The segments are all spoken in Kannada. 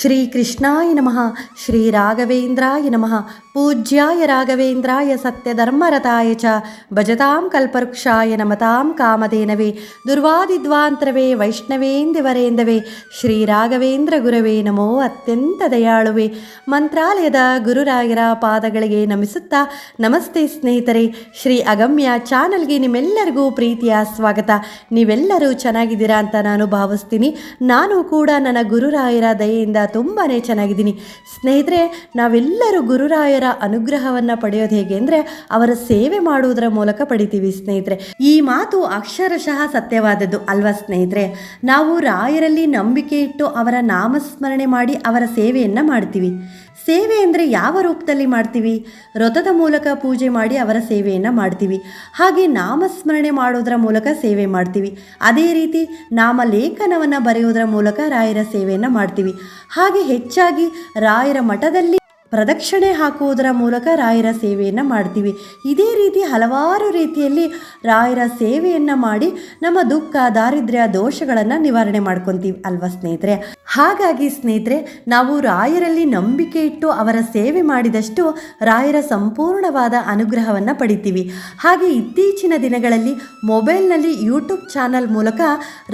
ಶ್ರೀ ಕೃಷ್ಣಾಯ ನಮಃ ಶ್ರೀ ರಾಘವೇಂದ್ರಾಯ ನಮಃ, ಪೂಜ್ಯಾಯ ರಾಘವೇಂದ್ರಾಯ ಸತ್ಯಧರ್ಮರತಾಯ ಚ, ಭಜತಾಂ ಕಲ್ಪವೃಕ್ಷಾಯ ನಮತಾಂ ಕಾಮಧೇನವೇ, ದುರ್ವಾದಿದ್ವಾಂತರವೇ ವೈಷ್ಣವೇಂದಿವರೇಂದವೇ ಶ್ರೀ ರಾಘವೇಂದ್ರ ಗುರವೇ ನಮೋ ಅತ್ಯಂತ ದಯಾಳುವೆ. ಮಂತ್ರಾಲಯದ ಗುರುರಾಯರ ಪಾದಗಳಿಗೆ ನಮಿಸುತ್ತಾ ನಮಸ್ತೆ ಸ್ನೇಹಿತರೆ, ಶ್ರೀ ಅಗಮ್ಯ ಚಾನಲ್ಗೆ ನಿಮ್ಮೆಲ್ಲರಿಗೂ ಪ್ರೀತಿಯ ಸ್ವಾಗತ. ನೀವೆಲ್ಲರೂ ಚೆನ್ನಾಗಿದ್ದೀರಾ ಅಂತ ನಾನು ಭಾವಿಸ್ತೀನಿ. ನಾನು ಕೂಡ ನನ್ನ ಗುರುರಾಯರ ದಯೆಯಿಂದ ತುಂಬಾ ಚೆನ್ನಾಗಿದ್ದೀನಿ. ಸ್ನೇಹಿತರೆ, ನಾವೆಲ್ಲರೂ ಗುರುರಾಯರ ಅನುಗ್ರಹವನ್ನು ಪಡೆಯೋದು ಹೇಗೆ ಅಂದರೆ, ಅವರ ಸೇವೆ ಮಾಡುವುದರ ಮೂಲಕ ಪಡಿತೀವಿ ಸ್ನೇಹಿತರೆ. ಈ ಮಾತು ಅಕ್ಷರಶಃ ಸತ್ಯವಾದದ್ದು ಅಲ್ವಾ ಸ್ನೇಹಿತರೆ? ನಾವು ರಾಯರಲ್ಲಿ ನಂಬಿಕೆ ಇಟ್ಟು ಅವರ ನಾಮಸ್ಮರಣೆ ಮಾಡಿ ಅವರ ಸೇವೆಯನ್ನು ಮಾಡ್ತೀವಿ. ಸೇವೆ ಅಂದರೆ ಯಾವ ರೂಪದಲ್ಲಿ ಮಾಡ್ತೀವಿ? ವ್ರತದ ಮೂಲಕ ಪೂಜೆ ಮಾಡಿ ಅವರ ಸೇವೆಯನ್ನು ಮಾಡ್ತೀವಿ. ಹಾಗೆ ನಾಮಸ್ಮರಣೆ ಮಾಡೋದರ ಮೂಲಕ ಸೇವೆ ಮಾಡ್ತೀವಿ. ಅದೇ ರೀತಿ ನಾಮಲೇಖನವನ್ನು ಬರೆಯೋದರ ಮೂಲಕ ರಾಯರ ಸೇವೆಯನ್ನು ಮಾಡ್ತೀವಿ. ಹಾಗೆ ಹೆಚ್ಚಾಗಿ ರಾಯರ ಮಠದಲ್ಲಿ ಪ್ರದಕ್ಷಿಣೆ ಹಾಕುವುದರ ಮೂಲಕ ರಾಯರ ಸೇವೆಯನ್ನು ಮಾಡ್ತೀವಿ. ಇದೇ ರೀತಿ ಹಲವಾರು ರೀತಿಯಲ್ಲಿ ರಾಯರ ಸೇವೆಯನ್ನು ಮಾಡಿ ನಮ್ಮ ದುಃಖ, ದಾರಿದ್ರ್ಯ, ದೋಷಗಳನ್ನು ನಿವಾರಣೆ ಮಾಡ್ಕೊತೀವಿ ಅಲ್ವಾ ಸ್ನೇಹಿತರೆ. ಹಾಗಾಗಿ ಸ್ನೇಹಿತರೆ, ನಾವು ರಾಯರಲ್ಲಿ ನಂಬಿಕೆ ಇಟ್ಟು ಅವರ ಸೇವೆ ಮಾಡಿದಷ್ಟು ರಾಯರ ಸಂಪೂರ್ಣವಾದ ಅನುಗ್ರಹವನ್ನು ಪಡಿತೀವಿ. ಹಾಗೆ ಇತ್ತೀಚಿನ ದಿನಗಳಲ್ಲಿ ಮೊಬೈಲ್ನಲ್ಲಿ ಯೂಟ್ಯೂಬ್ ಚಾನಲ್ ಮೂಲಕ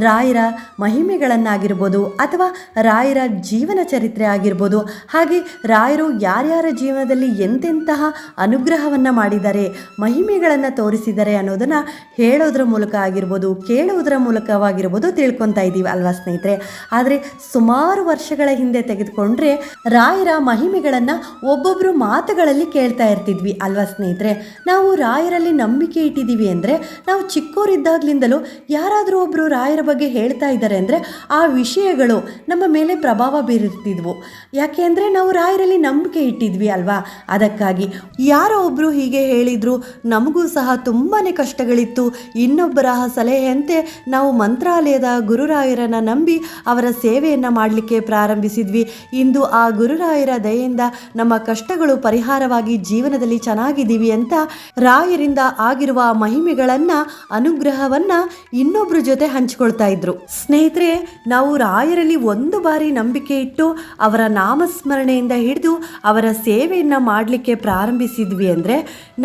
ರಾಯರ ಮಹಿಮೆಗಳನ್ನಾಗಿರ್ಬೋದು ಅಥವಾ ರಾಯರ ಜೀವನ ಚರಿತ್ರೆ ಆಗಿರ್ಬೋದು, ಹಾಗೆ ರಾಯರು ಯಾರ್ಯಾರ ಜೀವನದಲ್ಲಿ ಎಂತೆಂತಹ ಅನುಗ್ರಹವನ್ನು ಮಾಡಿದ್ದಾರೆ ಮಹಿಮೆಗಳನ್ನು ತೋರಿಸಿದ್ದಾರೆ ಅನ್ನೋದನ್ನು ಹೇಳೋದ್ರ ಮೂಲಕ ಆಗಿರ್ಬೋದು, ಕೇಳೋದ್ರ ಮೂಲಕವಾಗಿರ್ಬೋದು ತಿಳ್ಕೊತಾ ಇದ್ದೀವಿ ಅಲ್ವಾ ಸ್ನೇಹಿತರೆ? ಆದರೆ ಸುಮಾರು ವರ್ಷಗಳ ಹಿಂದೆ ತೆಗೆದುಕೊಂಡ್ರೆ ರಾಯರ ಮಹಿಮೆಗಳನ್ನು ಒಬ್ಬೊಬ್ಬರು ಮಾತುಗಳಲ್ಲಿ ಕೇಳ್ತಾ ಇರ್ತಿದ್ವಿ, ಅಲ್ವಾ ಸ್ನೇಹಿತರೆ? ನಾವು ರಾಯರಲ್ಲಿ ನಂಬಿಕೆ ಇಟ್ಟಿದ್ದೀವಿ ಅಂದರೆ, ನಾವು ಚಿಕ್ಕವರಿದ್ದಾಗ್ಲಿಂದಲೂ ಯಾರಾದರೂ ಒಬ್ಬರು ರಾಯರ ಬಗ್ಗೆ ಹೇಳ್ತಾ ಇದ್ದಾರೆ ಅಂದರೆ, ಆ ವಿಷಯಗಳು ನಮ್ಮ ಮೇಲೆ ಪ್ರಭಾವ ಬೀರುತ್ತಿದ್ವು ಯಾಕೆ ಅಂದರೆ ನಾವು ರಾಯರಲ್ಲಿ ನಂಬಿಕೆ ಇಟ್ಟಿದ್ವಿ, ಅಲ್ವಾ? ಅದಕ್ಕಾಗಿ ಯಾರೋ ಒಬ್ಬರು ಹೀಗೆ ಹೇಳಿದರು, ನಮಗೂ ಸಹ ತುಂಬಾ ಕಷ್ಟಗಳಿತ್ತು. ಇನ್ನೊಬ್ಬರ ಸಲಹೆಯಂತೆ ನಾವು ಮಂತ್ರಾಲಯದ ಗುರುರಾಯರನ್ನು ನಂಬಿ ಅವರ ಸೇವೆಯನ್ನು ಮಾಡಲಿಕ್ಕೆ ಪ್ರಾರಂಭಿಸಿದ್ವಿ. ಇಂದು ಆ ಗುರುರಾಯರ ದಯೆಯಿಂದ ನಮ್ಮ ಕಷ್ಟಗಳು ಪರಿಹಾರವಾಗಿ ಜೀವನದಲ್ಲಿ ಚೆನ್ನಾಗಿದ್ದೀವಿ ಅಂತ ರಾಯರಿಂದ ಆಗಿರುವ ಮಹಿಮೆಗಳನ್ನ, ಅನುಗ್ರಹವನ್ನ ಇನ್ನೊಬ್ಬರ ಜೊತೆ ಹಂಚಿಕೊಳ್ತಾ ಇದ್ರು. ಸ್ನೇಹಿತರೆ, ನಾವು ರಾಯರಲ್ಲಿ ಒಂದು ಬಾರಿ ನಂಬಿಕೆ ಇಟ್ಟು ಅವರ ನಾಮಸ್ಮರಣೆಯಿಂದ ಹಿಡಿದು ಅವರ ಸೇವೆಯನ್ನು ಮಾಡಲಿಕ್ಕೆ ಪ್ರಾರಂಭಿಸಿದ್ವಿ ಅಂದರೆ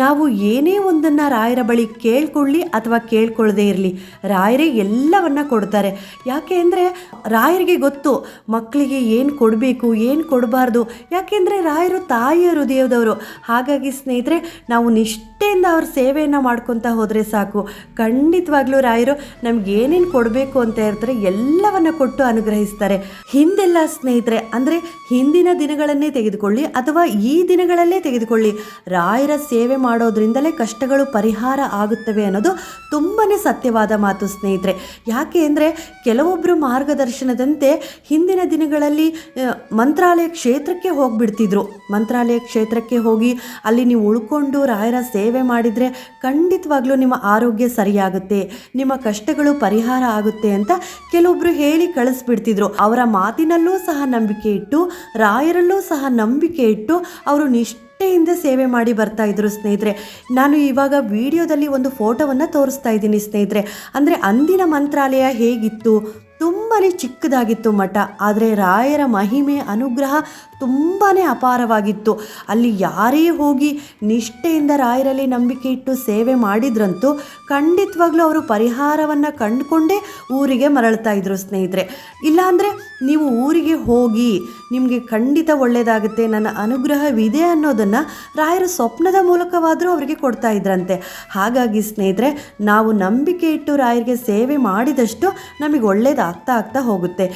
ನಾವು ಏನೇ ಒಂದನ್ನು ರಾಯರ ಬಳಿ ಕೇಳ್ಕೊಳ್ಳಿ ಅಥವಾ ಕೇಳ್ಕೊಳ್ಳದೇ ಇರಲಿ. ರಾಯರೇ ಎಲ್ಲವನ್ನ ಕೊಡ್ತಾರೆ. ಯಾಕೆ ಅಂದರೆ ರಾಯರಿಗೆ ಗೊತ್ತು ಮಕ್ಕಳಿಗೆ ಏನು ಕೊಡಬೇಕು, ಏನು ಕೊಡಬಾರ್ದು? ಯಾಕೆಂದರೆ ರಾಯರು ತಾಯಿಯ ಹೃದಯದವರು ಹಾಗಾಗಿ ಸ್ನೇಹಿತರೆ, ನಾವು ನಿಷ್ಠೆಯಿಂದ ಅವ್ರ ಸೇವೆಯನ್ನು ಮಾಡ್ಕೊತಾ ಹೋದರೆ ಸಾಕು. ಖಂಡಿತವಾಗ್ಲೂ ರಾಯರು ನಮ್ಗೆ ಏನೇನು ಕೊಡಬೇಕು ಅಂತ ಇರ್ತಾರೆ ಎಲ್ಲವನ್ನ ಕೊಟ್ಟು ಅನುಗ್ರಹಿಸ್ತಾರೆ. ಹಿಂದೆಲ್ಲ ಸ್ನೇಹಿತರೆ, ಅಂದರೆ ಹಿಂದಿನ ದಿನಗಳನ್ನೇ ತೆಗೆದುಕೊಳ್ಳಿ ಅಥವಾ ಈ ದಿನಗಳಲ್ಲೇ ತೆಗೆದುಕೊಳ್ಳಿ. ರಾಯರ ಸೇವೆ ಮಾಡೋದ್ರಿಂದಲೇ ಕಷ್ಟಗಳು ಪರಿಹಾರ ಆಗುತ್ತವೆ ಅನ್ನೋದು ತುಂಬಾ ಸತ್ಯವಾದ ಮಾತು ಸ್ನೇಹಿತರೆ. ಯಾಕೆ ಅಂದರೆ ಕೆಲವೊಬ್ಬರು ಮಾರ್ಗದರ್ಶನದಂತೆ ಹಿಂದಿನ ದಿನಗಳಲ್ಲಿ ಮಂತ್ರಾಲಯ ಕ್ಷೇತ್ರಕ್ಕೆ ಹೋಗಿಬಿಡ್ತಿದ್ರು. ಮಂತ್ರಾಲಯ ಕ್ಷೇತ್ರಕ್ಕೆ ಹೋಗಿ ಅಲ್ಲಿ ನೀವು ಉಳ್ಕೊಂಡು ರಾಯರ ಸೇವೆ ಮಾಡಿದರೆ ಖಂಡಿತವಾಗ್ಲೂ ನಿಮ್ಮ ಆರೋಗ್ಯ ಸರಿಯಾಗುತ್ತೆ, ನಿಮ್ಮ ಕಷ್ಟಗಳು ಪರಿಹಾರ ಆಗುತ್ತೆ ಅಂತ ಕೆಲವೊಬ್ಬರು ಹೇಳಿ ಕಳಿಸ್ಬಿಡ್ತಿದ್ರು. ಅವರ ಮಾತಿನಲ್ಲೂ ಸಹ ನಂಬಿಕೆ ಇಟ್ಟು, ರಾಯರಲ್ಲೂ ಸಹ ನಂಬಿಕೆ ಇಟ್ಟು ಅವರು ನಿಷ್ಠೆಯಿಂದ ಸೇವೆ ಮಾಡಿ ಬರ್ತಾ ಇದ್ರು ಸ್ನೇಹಿತರೆ. ನಾನು ಇವಾಗ ವಿಡಿಯೋದಲ್ಲಿ ಒಂದು ಫೋಟೋವನ್ನು ತೋರಿಸ್ತಾ ಇದ್ದೀನಿ ಸ್ನೇಹಿತರೆ. ಅಂದರೆ ಅಂದಿನ ಮಂತ್ರಾಲಯ ಹೇಗಿತ್ತು? ತುಂಬಾ ಚಿಕ್ಕದಾಗಿತ್ತು ಮಠ, ಆದರೆ ರಾಯರ ಮಹಿಮೆ, ಅನುಗ್ರಹ ತುಂಬಾ ಅಪಾರವಾಗಿತ್ತು. ಅಲ್ಲಿ ಯಾರೇ ಹೋಗಿ ನಿಷ್ಠೆಯಿಂದ ರಾಯರಲ್ಲಿ ನಂಬಿಕೆ ಇಟ್ಟು ಸೇವೆ ಮಾಡಿದ್ರಂತೂ ಖಂಡಿತವಾಗ್ಲೂ ಅವರು ಪರಿಹಾರವನ್ನು ಕಂಡುಕೊಂಡೇ ಊರಿಗೆ ಮರಳ್ತಾ ಇದ್ರು ಸ್ನೇಹಿತರೆ. ಇಲ್ಲಾಂದರೆ ನೀವು ಊರಿಗೆ ಹೋಗಿ ನಿಮಗೆ ಖಂಡಿತ ಒಳ್ಳೆಯದಾಗುತ್ತೆ ನನ್ನ ಅನುಗ್ರಹವಿದೆ ಅನ್ನೋದನ್ನು ರಾಯರ ಸ್ವಪ್ನದ ಮೂಲಕವಾದರೂ ಅವರಿಗೆ ಕೊಡ್ತಾ ಇದ್ರಂತೆ. ಹಾಗಾಗಿ ಸ್ನೇಹಿತರೆ, ನಾವು ನಂಬಿಕೆ ಇಟ್ಟು ರಾಯರಿಗೆ ಸೇವೆ ಮಾಡಿದಷ್ಟು ನಮಗೆ ಒಳ್ಳೇದಾಗ್ತಾ ಆಗ್ತಾ ಹೋಗುತ್ತೆ.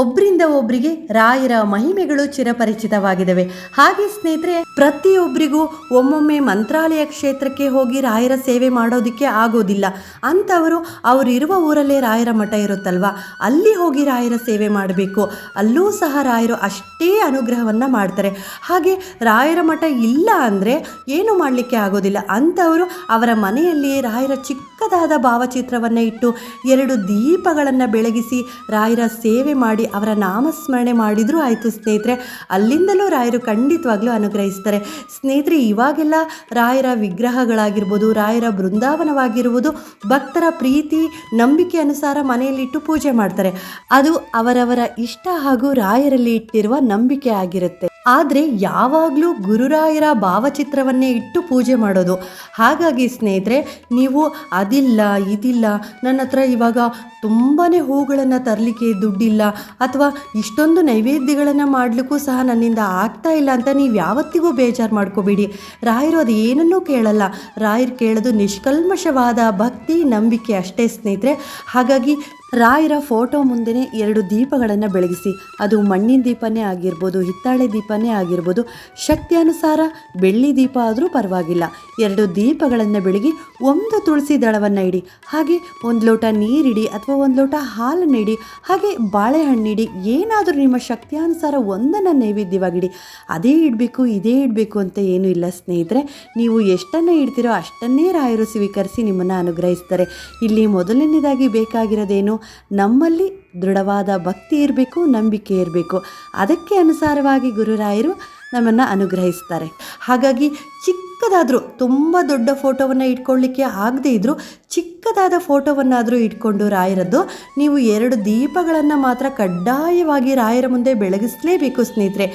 ಒಬ್ಬರಿಂದ ಒಬ್ಬರಿಗೆ ರಾಯರ ಮಹಿಮೆಗಳು ಚಿರಪರಿಚಿತವಾಗಿದ್ದಾವೆ ಹಾಗೆ ಸ್ನೇಹಿತರೆ ಪ್ರತಿಯೊಬ್ಬರಿಗೂ ಒಮ್ಮೊಮ್ಮೆ ಮಂತ್ರಾಲಯ ಕ್ಷೇತ್ರಕ್ಕೆ ಹೋಗಿ ರಾಯರ ಸೇವೆ ಮಾಡೋದಕ್ಕೆ ಆಗೋದಿಲ್ಲ. ಅಂಥವರು ಅವರಿರುವ ಊರಲ್ಲೇ ರಾಯರ ಮಠ ಇರುತ್ತಲ್ವಾ? ಅಲ್ಲಿ ಹೋಗಿ ರಾಯರ ಸೇವೆ ಮಾಡಬೇಕು. ಅಲ್ಲೂ ಸಹ ರಾಯರು ಅಷ್ಟೇ ಅನುಗ್ರಹವನ್ನು ಮಾಡ್ತಾರೆ. ಹಾಗೆ ರಾಯರ ಮಠ ಇಲ್ಲ ಅಂದರೆ ಏನು ಮಾಡಲಿಕ್ಕೆ ಆಗೋದಿಲ್ಲ. ಅಂಥವರು ಅವರ ಮನೆಯಲ್ಲಿಯೇ ರಾಯರ ಚಿಕ್ಕದಾದ ಭಾವಚಿತ್ರವನ್ನು ಇಟ್ಟು ಎರಡು ದೀಪಗಳನ್ನು ಬೆಳಗಿಸಿ ರಾಯರ ಸೇವೆ ಮಾಡಿ ಅವರ ನಾಮಸ್ಮರಣೆ ಮಾಡಿದರೂ ಆಯಿತು ಸ್ನೇಹಿತರೆ. ಅಲ್ಲಿಂದಲೂ ರಾಯರು ಖಂಡಿತವಾಗ್ಲೂ ಅನುಗ್ರಹಿಸ್ತಾರೆ. ಸ್ನೇಹಿತರೆ, ಇವಾಗೆಲ್ಲ ರಾಯರ ವಿಗ್ರಹಗಳಾಗಿರ್ಬೋದು, ರಾಯರ ಬೃಂದಾವನವಾಗಿರುವುದು ಭಕ್ತರ ಪ್ರೀತಿ, ನಂಬಿಕೆ ಅನುಸಾರ ಮನೆಯಲ್ಲಿಟ್ಟು ಪೂಜೆ ಮಾಡ್ತಾರೆ. ಅದು ಅವರವರ ಇಷ್ಟ ಹಾಗೂ ರಾಯರಲ್ಲಿ ಇಟ್ಟಿರುವ ನಂಬಿಕೆ ಆಗಿರುತ್ತೆ. ಆದರೆ ಯಾವಾಗಲೂ ಗುರುರಾಯರ ಭಾವಚಿತ್ರವನ್ನೇ ಇಟ್ಟು ಪೂಜೆ ಮಾಡೋದು. ಹಾಗಾಗಿ ಸ್ನೇಹಿತರೆ, ನೀವು ಅದಿಲ್ಲ, ಇದಿಲ್ಲ, ನನ್ನ ಹತ್ರ ಇವಾಗ ತುಂಬಾ ಹೂಗಳನ್ನು ತರಲಿಕ್ಕೆ ದುಡ್ಡಿಲ್ಲ ಅಥವಾ ಇಷ್ಟೊಂದು ನೈವೇದ್ಯಗಳನ್ನು ಮಾಡಲಿಕ್ಕೂ ಸಹ ನನ್ನಿಂದ ಆಗ್ತಾ ಇಲ್ಲ ಅಂತ ನೀವು ಯಾವತ್ತಿಗೂ ಬೇಜಾರು ಮಾಡ್ಕೋಬೇಡಿ. ರಾಯರು ಅದು ಏನನ್ನೂ ಕೇಳಲ್ಲ. ರಾಯರು ಕೇಳೋದು ನಿಷ್ಕಲ್ಮಶವಾದ ಭಕ್ತಿ, ನಂಬಿಕೆ ಅಷ್ಟೇ ಸ್ನೇಹಿತರೆ. ಹಾಗಾಗಿ ರಾಯರ ಫೋಟೋ ಮುಂದೆನೇ ಎರಡು ದೀಪಗಳನ್ನು ಬೆಳಗಿಸಿ. ಅದು ಮಣ್ಣಿನ ದೀಪನೇ ಆಗಿರ್ಬೋದು, ಹಿತ್ತಾಳೆ ದೀಪನೇ ಆಗಿರ್ಬೋದು, ಶಕ್ತಿ ಅನುಸಾರ ಬೆಳ್ಳಿ ದೀಪ ಆದರೂ ಪರವಾಗಿಲ್ಲ. ಎರಡು ದೀಪಗಳನ್ನು ಬೆಳಗಿ ಒಂದು ತುಳಸಿ ದಳವನ್ನು ಇಡಿ. ಹಾಗೆ ಒಂದು ಲೋಟ ನೀರಿಡಿ ಅಥವಾ ಒಂದು ಲೋಟ ಹಾಲನ್ನು ಇಡಿ. ಹಾಗೆ ಬಾಳೆಹಣ್ಣಿಡಿ ಏನಾದರೂ ನಿಮ್ಮ ಶಕ್ತಿಯಾನುಸಾರ ಒಂದನ್ನು ನೈವೇದ್ಯವಾಗಿಡಿ. ಅದೇ ಇಡಬೇಕು, ಇದೇ ಇಡಬೇಕು ಅಂತ ಏನೂ ಇಲ್ಲ ಸ್ನೇಹಿತರೆ. ನೀವು ಎಷ್ಟನ್ನು ಇಡ್ತೀರೋ ಅಷ್ಟನ್ನೇ ರಾಯರು ಸ್ವೀಕರಿಸಿ ನಿಮ್ಮನ್ನು ಅನುಗ್ರಹಿಸ್ತಾರೆ. ಇಲ್ಲಿ ಮೊದಲನೇದಾಗಿ ಬೇಕಾಗಿರೋದೇನು? ನಮ್ಮಲ್ಲಿ ದೃಢವಾದ ಭಕ್ತಿ ಇರಬೇಕು, ನಂಬಿಕೆ ಇರಬೇಕು. ಅದಕ್ಕೆ ಅನುಸಾರವಾಗಿ ಗುರುರಾಯರು ನಮ್ಮನ್ನು ಅನುಗ್ರಹಿಸ್ತಾರೆ. ಹಾಗಾಗಿ ಚಿಕ್ಕದಾದರೂ ತುಂಬ ದೊಡ್ಡ ಫೋಟೋವನ್ನು ಇಟ್ಕೊಳ್ಳಿಕ್ಕೆ ಆಗದೇ ಇದ್ದರೂ ಚಿಕ್ಕದಾದ ಫೋಟೋವನ್ನಾದರೂ ಇಟ್ಕೊಂಡು ರಾಯರದ್ದು, ನೀವು ಎರಡು ದೀಪಗಳನ್ನು ಮಾತ್ರ ಕಡ್ಡಾಯವಾಗಿ ರಾಯರ ಮುಂದೆ ಬೆಳಗಿಸಲೇಬೇಕು ಸ್ನೇಹಿತರೆ.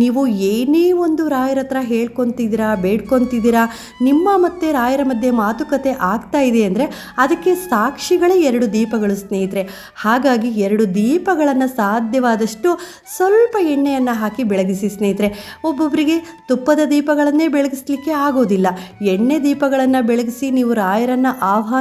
ನೀವು ಏನೇ ಒಂದು ರಾಯರ ಹತ್ರ ಹೇಳ್ಕೊತಿದ್ದೀರಾ, ಬೇಡ್ಕೊತಿದ್ದೀರಾ, ನಿಮ್ಮ ಮತ್ತು ರಾಯರ ಮಧ್ಯೆ ಮಾತುಕತೆ ಆಗ್ತಾ ಇದೆ ಅಂದರೆ ಅದಕ್ಕೆ ಸಾಕ್ಷಿಗಳೇ ಎರಡು ದೀಪಗಳು ಸ್ನೇಹಿತರೆ. ಹಾಗಾಗಿ ಎರಡು ದೀಪಗಳನ್ನು ಸಾಧ್ಯವಾದಷ್ಟು ಸ್ವಲ್ಪ ಎಣ್ಣೆಯನ್ನು ಹಾಕಿ ಬೆಳಗಿಸಿ ಸ್ನೇಹಿತರೆ. ಒಬ್ಬೊಬ್ಬರಿಗೆ ತುಪ್ಪದ ದೀಪಗಳನ್ನೇ ಬೆಳಗಿಸ್ಲಿಕ್ಕೆ ಆಗೋದಿಲ್ಲ. ಎಣ್ಣೆ ದೀಪಗಳನ್ನು ಬೆಳಗಿಸಿ ನೀವು ರಾಯರನ್ನು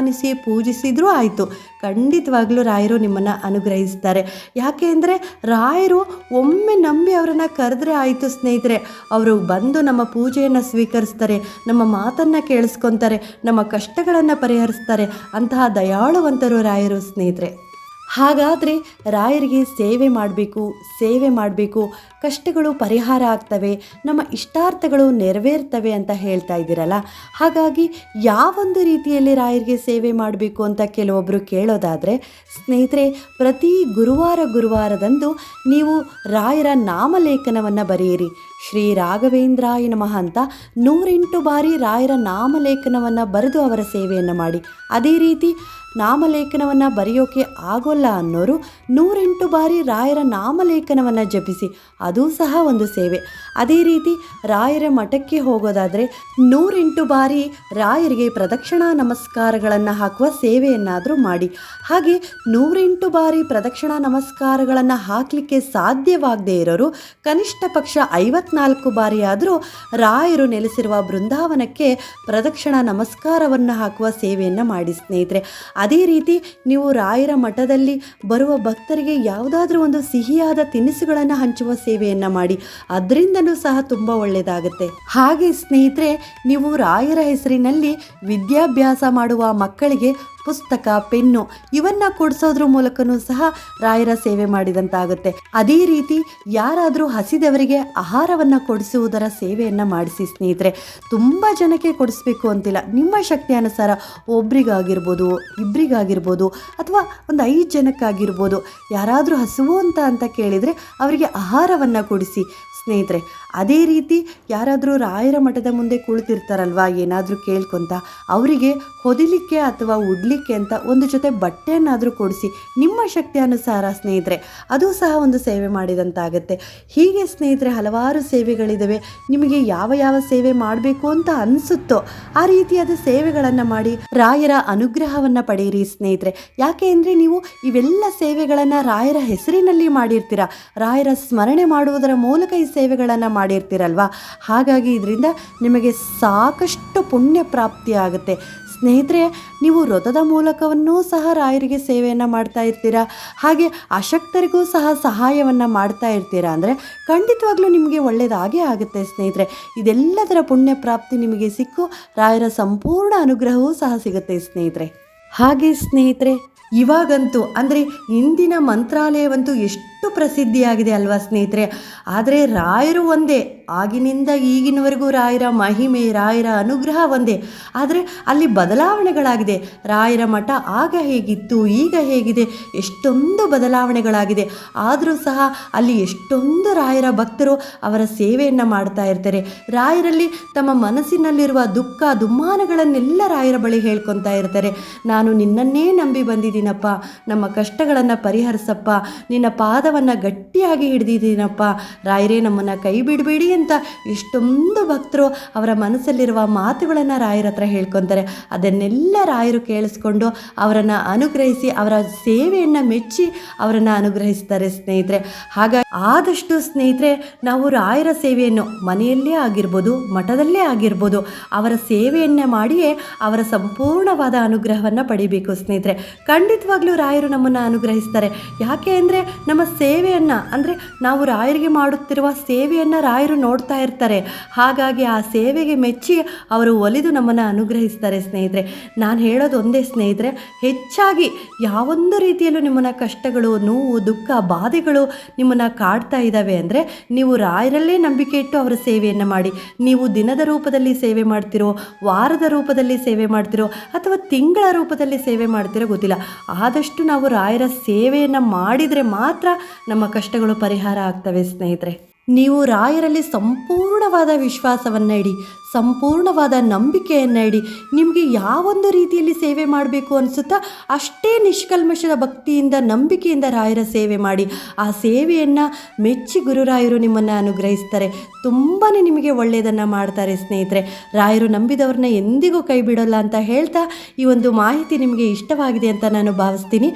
ಆಹ್ವಾನಿಸಿ ಪೂಜಿಸಿದರೂ ಆಯಿತು. ಖಂಡಿತವಾಗ್ಲೂ ರಾಯರು ನಿಮ್ಮನ್ನು ಅನುಗ್ರಹಿಸ್ತಾರೆ. ಯಾಕೆ ಅಂದರೆ ರಾಯರು ಒಮ್ಮೆ ನಂಬಿ ಅವರನ್ನು ಕರೆದ್ರೆ ಆಯಿತು ಸ್ನೇಹಿತರೆ. ಅವರು ಬಂದು ನಮ್ಮ ಪೂಜೆಯನ್ನು ಸ್ವೀಕರಿಸ್ತಾರೆ, ನಮ್ಮ ಮಾತನ್ನು ಕೇಳಿಸ್ಕೊತಾರೆ, ನಮ್ಮ ಕಷ್ಟಗಳನ್ನು ಪರಿಹರಿಸ್ತಾರೆ. ಅಂತಹ ದಯಾಳುವಂತರು ರಾಯರು ಸ್ನೇಹಿತರೆ. ಹಾಗಾದರೆ ರಾಯರಿಗೆ ಸೇವೆ ಮಾಡಬೇಕು ಸೇವೆ ಮಾಡಬೇಕು, ಕಷ್ಟಗಳು ಪರಿಹಾರ ಆಗ್ತವೆ, ನಮ್ಮ ಇಷ್ಟಾರ್ಥಗಳು ನೆರವೇರ್ತವೆ ಅಂತ ಹೇಳ್ತಾ ಇದ್ದೀರಲ್ಲ? ಹಾಗಾಗಿ ಯಾವೊಂದು ರೀತಿಯಲ್ಲಿ ರಾಯರಿಗೆ ಸೇವೆ ಮಾಡಬೇಕು ಅಂತ ಕೆಲವೊಬ್ಬರು ಕೇಳೋದಾದರೆ, ಸ್ನೇಹಿತರೆ, ಪ್ರತಿ ಗುರುವಾರ ಗುರುವಾರದಂದು ನೀವು ರಾಯರ ನಾಮಲೇಖನವನ್ನು ಬರೆಯಿರಿ. ಶ್ರೀ ರಾಘವೇಂದ್ರಾಯ ನಮಃ ಅಂತ ನೂರೆಂಟು ಬಾರಿ ರಾಯರ ನಾಮಲೇಖನವನ್ನು ಬರೆದು ಅವರ ಸೇವೆಯನ್ನು ಮಾಡಿ. ಅದೇ ರೀತಿ ನಾಮಲೇಖನವನ್ನು ಬರೆಯೋಕೆ ಆಗೋಲ್ಲ ಅನ್ನೋರು ನೂರೆಂಟು ಬಾರಿ ರಾಯರ ನಾಮಲೇಖನವನ್ನು ಜಪಿಸಿ ಅದೂ ಸಹ ಒಂದು ಸೇವೆ. ಅದೇ ರೀತಿ ರಾಯರ ಮಠಕ್ಕೆ ಹೋಗೋದಾದರೆ ನೂರೆಂಟು ಬಾರಿ ರಾಯರಿಗೆ ಪ್ರದಕ್ಷಿಣಾ ನಮಸ್ಕಾರಗಳನ್ನು ಹಾಕುವ ಸೇವೆಯನ್ನಾದರೂ ಮಾಡಿ. ಹಾಗೆ ನೂರೆಂಟು ಬಾರಿ ಪ್ರದಕ್ಷಿಣಾ ನಮಸ್ಕಾರಗಳನ್ನು ಹಾಕಲಿಕ್ಕೆ ಸಾಧ್ಯವಾಗದೇ ಇರೋರು ಕನಿಷ್ಠ ಪಕ್ಷ ಐವತ್ನಾಲ್ಕು ಬಾರಿಯಾದರೂ ರಾಯರು ನೆಲೆಸಿರುವ ಬೃಂದಾವನಕ್ಕೆ ಪ್ರದಕ್ಷಿಣಾ ನಮಸ್ಕಾರವನ್ನು ಹಾಕುವ ಸೇವೆಯನ್ನು ಮಾಡಿ ಸ್ನೇಹಿತರೆ. ಅದೇ ರೀತಿ ನೀವು ರಾಯರ ಮಠದಲ್ಲಿ ಬರುವ ಭಕ್ತರಿಗೆ ಯಾವುದಾದ್ರೂ ಒಂದು ಸಿಹಿಯಾದ ತಿನಿಸುಗಳನ್ನು ಹಂಚುವ ಸೇವೆಯನ್ನು ಮಾಡಿ ಅದರಿಂದಲೂ ಸಹ ತುಂಬ ಒಳ್ಳೆಯದಾಗುತ್ತೆ. ಹಾಗೆ ಸ್ನೇಹಿತರೆ, ನೀವು ರಾಯರ ಹೆಸರಿನಲ್ಲಿ ವಿದ್ಯಾಭ್ಯಾಸ ಮಾಡುವ ಮಕ್ಕಳಿಗೆ ಪುಸ್ತಕ, ಪೆನ್ನು ಇವನ್ನ ಕೊಡಿಸೋದ್ರ ಮೂಲಕನೂ ಸಹ ರಾಯರ ಸೇವೆ ಮಾಡಿದಂತಾಗುತ್ತೆ. ಅದೇ ರೀತಿ ಯಾರಾದರೂ ಹಸಿದವರಿಗೆ ಆಹಾರವನ್ನು ಕೊಡಿಸುವುದರ ಸೇವೆಯನ್ನು ಮಾಡಿಸಿ ಸ್ನೇಹಿತರೆ, ತುಂಬ ಜನಕ್ಕೆ ಕೊಡಿಸ್ಬೇಕು ಅಂತಿಲ್ಲ. ನಿಮ್ಮ ಶಕ್ತಿ ಅನುಸಾರ ಒಬ್ರಿಗಾಗಿರ್ಬೋದು ಇಬ್ಬರಿಗಾಗಿರ್ಬೋದು ಅಥವಾ ಒಂದು ಐದು ಜನಕ್ಕಾಗಿರ್ಬೋದು, ಯಾರಾದರೂ ಹಸುವು ಅಂತ ಅಂತ ಕೇಳಿದರೆ ಅವರಿಗೆ ಆಹಾರವನ್ನು ಕೊಡಿಸಿ ಸ್ನೇಹಿತರೆ ಅದೇ ರೀತಿ ಯಾರಾದರೂ ರಾಯರ ಮಠದ ಮುಂದೆ ಕುಳಿತಿರ್ತಾರಲ್ವಾ, ಏನಾದರೂ ಕೇಳ್ಕೊಂತ, ಅವರಿಗೆ ಹೊದಿಲಿಕ್ಕೆ ಅಥವಾ ಉಡ್ಲಿಕ್ಕೆ ಅಂತ ಒಂದು ಜೊತೆ ಬಟ್ಟೆಯನ್ನಾದರೂ ಕೊಡಿಸಿ ನಿಮ್ಮ ಶಕ್ತಿ ಅನುಸಾರ ಸ್ನೇಹಿತರೆ, ಅದು ಸಹ ಒಂದು ಸೇವೆ ಮಾಡಿದಂತಾಗತ್ತೆ. ಹೀಗೆ ಸ್ನೇಹಿತರೆ, ಹಲವಾರು ಸೇವೆಗಳಿದ್ದಾವೆ ನಿಮಗೆ ಯಾವ ಯಾವ ಸೇವೆ ಮಾಡಬೇಕು ಅಂತ ಅನಿಸುತ್ತೋ, ಆ ರೀತಿಯಾದ ಸೇವೆಗಳನ್ನು ಮಾಡಿ ರಾಯರ ಅನುಗ್ರಹವನ್ನು ಪಡೆಯಿರಿ ಸ್ನೇಹಿತರೆ. ಯಾಕೆ ಅಂದರೆ ನೀವು ಇವೆಲ್ಲ ಸೇವೆಗಳನ್ನು ರಾಯರ ಹೆಸರಿನಲ್ಲಿ ಮಾಡಿರ್ತೀರ. ರಾಯರ ಸ್ಮರಣೆ ಮಾಡುವುದರ ಮೂಲಕ ಈ ಸೇವೆಗಳನ್ನು ಮಾಡಿರ್ತೀರಲ್ವಾ? ಹಾಗಾಗಿ ಇದರಿಂದ ನಿಮಗೆ ಸಾಕಷ್ಟು ಪುಣ್ಯ ಪ್ರಾಪ್ತಿ ಆಗುತ್ತೆ. ಸ್ನೇಹಿತರೆ, ನೀವು ವ್ರತದ ಮೂಲಕವನ್ನೂ ಸಹ ರಾಯರಿಗೆ ಸೇವೆಯನ್ನು ಮಾಡ್ತಾ ಇರ್ತೀರಾ? ಹಾಗೆ ಅಶಕ್ತರಿಗೂ ಸಹ ಸಹಾಯವನ್ನು ಮಾಡ್ತಾ ಇರ್ತೀರಾ? ಅಂದರೆ ಖಂಡಿತವಾಗ್ಲೂ ನಿಮಗೆ ಒಳ್ಳೆಯದಾಗೇ ಆಗುತ್ತೆ ಸ್ನೇಹಿತರೆ. ಇದೆಲ್ಲದರ ಪುಣ್ಯ ಪ್ರಾಪ್ತಿ ನಿಮಗೆ ಸಿಕ್ಕು. ರಾಯರ ಸಂಪೂರ್ಣ ಅನುಗ್ರಹವೂ ಸಹ ಸಿಗುತ್ತೆ ಸ್ನೇಹಿತರೆ. ಹಾಗೆ ಸ್ನೇಹಿತರೆ, ಇವಾಗಂತೂ ಅಂದರೆ ಇಂದಿನ ಮಂತ್ರಾಲಯವಂತೂ ಎಷ್ಟು ಪ್ರಸಿದ್ಧಿಯಾಗಿದೆ ಅಲ್ವಾ ಸ್ನೇಹಿತರೆ? ಆದರೆ ರಾಯರು ಒಂದೇ, ಆಗಿನಿಂದ ಈಗಿನವರೆಗೂ ರಾಯರ ಮಹಿಮೆ, ರಾಯರ ಅನುಗ್ರಹ ಒಂದೇ. ಆದರೆ ಅಲ್ಲಿ ಬದಲಾವಣೆಗಳಾಗಿದೆ. ರಾಯರ ಮಠ ಆಗ ಹೇಗಿತ್ತು, ಈಗ ಹೇಗಿದೆ, ಎಷ್ಟೊಂದು ಬದಲಾವಣೆಗಳಾಗಿದೆ. ಆದರೂ ಸಹ ಅಲ್ಲಿ ಎಷ್ಟೊಂದು ರಾಯರ ಭಕ್ತರು ಅವರ ಸೇವೆಯನ್ನು ಮಾಡ್ತಾ ಇರ್ತಾರೆ. ರಾಯರಲ್ಲಿ ತಮ್ಮ ಮನಸ್ಸಿನಲ್ಲಿರುವ ದುಃಖ, ದುಮ್ಮಾನಗಳನ್ನೆಲ್ಲ ರಾಯರ ಬಳಿ ಹೇಳ್ಕೊತಾ ಇರ್ತಾರೆ. ನಾನು ನಿನ್ನನ್ನೇ ನಂಬಿ ಬಂದಿದ್ದೀನಪ್ಪ. ನಮ್ಮ ಕಷ್ಟಗಳನ್ನು ಪರಿಹರಿಸಪ್ಪ. ನಿನ್ನ ಪಾದ ಹಸ್ತವನ್ನು ಗಟ್ಟಿಯಾಗಿ ಹಿಡಿದಿದ್ದೀನಪ್ಪ. ರಾಯರೇ, ನಮ್ಮನ್ನು ಕೈ ಬಿಡಬೇಡಿ ಅಂತ ಇಷ್ಟೊಂದು ಭಕ್ತರು ಅವರ ಮನಸ್ಸಲ್ಲಿರುವ ಮಾತುಗಳನ್ನು ರಾಯರ ಹತ್ರ ಹೇಳ್ಕೊತಾರೆ. ಅದನ್ನೆಲ್ಲ ರಾಯರು ಕೇಳಿಸ್ಕೊಂಡು ಅವರನ್ನು ಅನುಗ್ರಹಿಸಿ, ಅವರ ಸೇವೆಯನ್ನು ಮೆಚ್ಚಿ ಅವರನ್ನು ಅನುಗ್ರಹಿಸ್ತಾರೆ ಸ್ನೇಹಿತರೆ. ಹಾಗಾಗಿ ಆದಷ್ಟು ಸ್ನೇಹಿತರೆ, ನಾವು ರಾಯರ ಸೇವೆಯನ್ನು ಮನೆಯಲ್ಲೇ ಆಗಿರ್ಬೋದು, ಮಠದಲ್ಲೇ ಆಗಿರ್ಬೋದು, ಅವರ ಸೇವೆಯನ್ನು ಮಾಡಿಯೇ ಅವರ ಸಂಪೂರ್ಣವಾದ ಅನುಗ್ರಹವನ್ನು ಪಡಿಬೇಕು ಸ್ನೇಹಿತರೆ. ಖಂಡಿತವಾಗ್ಲೂ ರಾಯರು ನಮ್ಮನ್ನು ಅನುಗ್ರಹಿಸ್ತಾರೆ. ಯಾಕೆ ಅಂದರೆ ನಮ್ಮ ಸೇವೆಯನ್ನು, ಅಂದರೆ ನಾವು ರಾಯರಿಗೆ ಮಾಡುತ್ತಿರುವ ಸೇವೆಯನ್ನು ರಾಯರು ನೋಡ್ತಾ ಇರ್ತಾರೆ. ಹಾಗಾಗಿ ಆ ಸೇವೆಗೆ ಮೆಚ್ಚಿ ಅವರು ಒಲಿದು ನಮ್ಮನ್ನು ಅನುಗ್ರಹಿಸ್ತಾರೆ ಸ್ನೇಹಿತರೆ. ನಾನು ಹೇಳೋದು ಒಂದೇ ಸ್ನೇಹಿತರೆ, ಹೆಚ್ಚಾಗಿ ಯಾವೊಂದು ರೀತಿಯಲ್ಲೂ ನಿಮ್ಮನ್ನು ಕಷ್ಟಗಳು, ನೋವು, ದುಃಖ, ಬಾಧೆಗಳು ನಿಮ್ಮನ್ನು ಕಾಡ್ತಾ ಇದ್ದಾವೆ ಅಂದರೆ ನೀವು ರಾಯರಲ್ಲೇ ನಂಬಿಕೆ ಇಟ್ಟು ಅವರ ಸೇವೆಯನ್ನು ಮಾಡಿ. ನೀವು ದಿನದ ರೂಪದಲ್ಲಿ ಸೇವೆ ಮಾಡ್ತಿರೋ, ವಾರದ ರೂಪದಲ್ಲಿ ಸೇವೆ ಮಾಡ್ತಿರೋ, ಅಥವಾ ತಿಂಗಳ ರೂಪದಲ್ಲಿ ಸೇವೆ ಮಾಡ್ತಿರೋ ಗೊತ್ತಿಲ್ಲ. ಆದಷ್ಟು ನಾವು ರಾಯರ ಸೇವೆಯನ್ನು ಮಾಡಿದರೆ ಮಾತ್ರ ನಮ್ಮ ಕಷ್ಟಗಳು ಪರಿಹಾರ ಆಗ್ತವೆ ಸ್ನೇಹಿತರೆ. ನೀವು ರಾಯರಲ್ಲಿ ಸಂಪೂರ್ಣವಾದ ವಿಶ್ವಾಸವನ್ನು ಇಡಿ ಸಂಪೂರ್ಣವಾದ ನಂಬಿಕೆಯನ್ನು ಇಡಿ ನಿಮಗೆ ಯಾವೊಂದು ರೀತಿಯಲ್ಲಿ ಸೇವೆ ಮಾಡಬೇಕು ಅನಿಸುತ್ತಾ ಅಷ್ಟೇ ನಿಷ್ಕಲ್ಮಶದ ಭಕ್ತಿಯಿಂದ, ನಂಬಿಕೆಯಿಂದ ರಾಯರ ಸೇವೆ ಮಾಡಿ. ಆ ಸೇವೆಯನ್ನು ಮೆಚ್ಚಿ ಗುರುರಾಯರು ನಿಮ್ಮನ್ನು ಅನುಗ್ರಹಿಸ್ತಾರೆ. ತುಂಬಾ ನಿಮಗೆ ಒಳ್ಳೆಯದನ್ನು ಮಾಡ್ತಾರೆ ಸ್ನೇಹಿತರೆ. ರಾಯರು ನಂಬಿದವ್ರನ್ನ ಎಂದಿಗೂ ಕೈ ಬಿಡೋಲ್ಲ ಅಂತ ಹೇಳ್ತಾ ಈ ಒಂದು ಮಾಹಿತಿ ನಿಮಗೆ ಇಷ್ಟವಾಗಿದೆ ಅಂತ ನಾನು ಭಾವಿಸ್ತೀನಿ.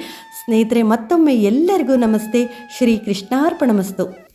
ಸ್ನೇಹಿತರೆ, ಮತ್ತೊಮ್ಮೆ ಎಲ್ಲರಿಗೂ ನಮಸ್ತೆ. ಶ್ರೀ ಕೃಷ್ಣಾರ್ಪಣಮಸ್ತು